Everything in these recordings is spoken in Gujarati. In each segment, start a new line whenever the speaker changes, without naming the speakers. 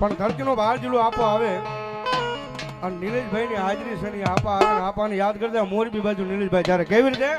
પણ ધરતીનો બહાર જેટલું આપો આવે. અને નીલેશભાઈ ની હાજરી છે ને આપા આવે આપાને યાદ કરતા મોરબી બાજુ નીલેશભાઈ, જ્યારે કેવી રીતે?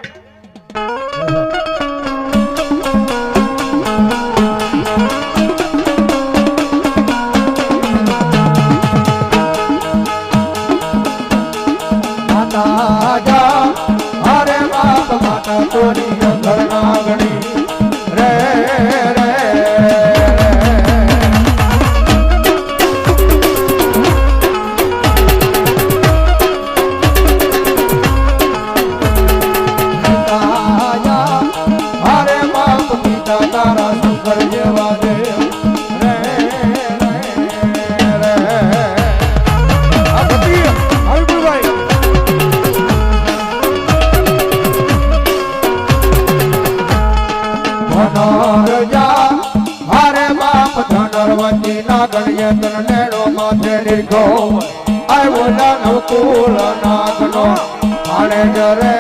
ધનરજા હારે બાપ ધનરવતી ના ગણ્ય તન નેણો માથે નિર્ગો આવ્યો જાનવ કુલ નાગનો આણે જરે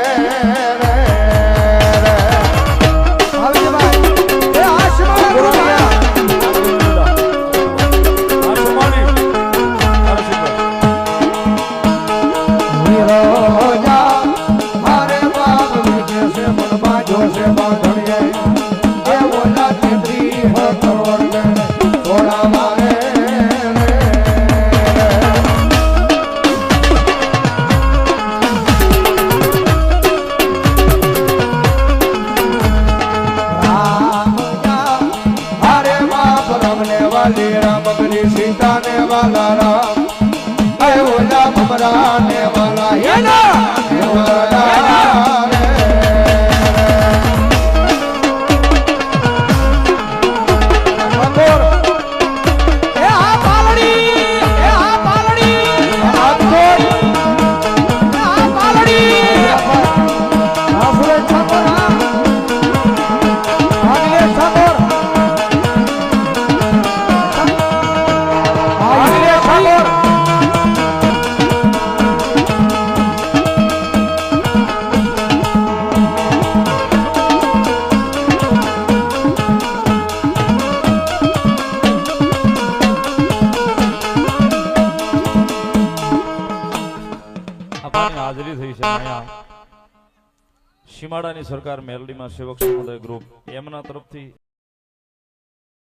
રામ બની સીતા ને વાલા રામ. ઓલા ભમરા ને વાલા
આપવાની હાજરી થઈ છે. અહીંયા સીમાડાની સરકાર મેલડીમાં સેવક સમુદાય ગ્રુપ એમના તરફથી